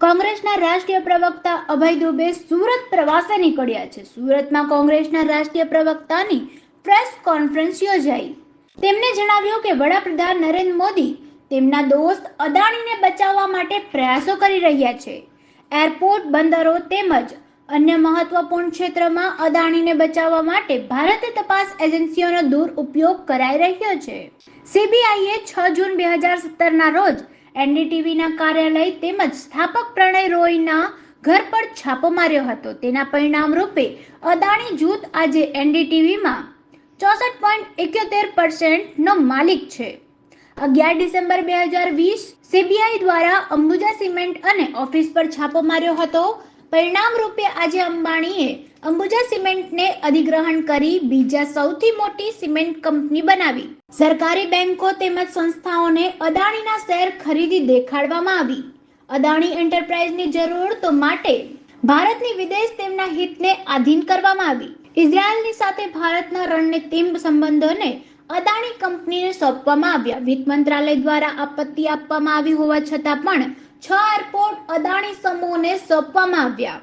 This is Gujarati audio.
કોંગ્રેસના રાષ્ટ્રીય પ્રવક્તા અભય દુબે સુરત પ્રવાસે નીકળ્યા છે. સુરતમાં કોંગ્રેસના રાષ્ટ્રીય પ્રવક્તાની પ્રેસ કોન્ફરન્સ યોજાઈ. તેમણે જણાવ્યું કે વડાપ્રધાન નરેન્દ્ર મોદી તેમના દોસ્ત અદાણીને બચાવવા માટે પ્રયાસો કરી રહ્યા છે. એરપોર્ટ, બંદરો તેમજ અન્ય મહત્વપૂર્ણ ક્ષેત્રમાં અદાણીને બચાવવા માટે ભારતીય તપાસ એજન્સીઓનો દુરુપયોગ કરાઈ રહ્યો છે. સીબીઆઈએ છ જૂન બે હજાર સત્તરના રોજ એનડીટીવીના કાર્યાલય તેમજ સ્થાપક પ્રણય રોયના ઘર પર છાપો માર્યો હતો. તેના પરિણામ રૂપે અદાણી જૂથ આજે એનડીટીવીમાં ચોસઠ પોઈન્ટ એક્યોતેર પર્સન્ટનો માલિક છે. અગિયાર ડિસેમ્બર બે હજાર વીસ સીબીઆઈ દ્વારા અંબુજા સિમેન્ટ અને ઓફિસ પર છાપો માર્યો હતો. પરિણામ રૂપે આજે અંબાણીએ અંબુજા સિમેન્ટને અધિગ્રહણ કરી બીજા સૌથી મોટી સિમેન્ટ કંપની બનાવી. સરકારી બેંકો તેમજ સંસ્થાઓને અદાણીના શેર ખરીદી દેખાડવામાં આવી. અદાણી એન્ટરપ્રાઇઝની જરૂરતો માટે ભારતની વિદેશ તેમના હિતને આધીન કરવામાં આવી. ઇઝરાયલની સાથે ભારતના રણનીતિમ સંબંધોને અદાણી કંપનીને સોંપવામાં આવ્યા. વિત્ત મંત્રાલય દ્વારા આપત્તિ આપવામાં આવી હોવા છતાં પણ છ એરપોર્ટ અદાણી સમૂહને સોંપવામાં આવ્યા.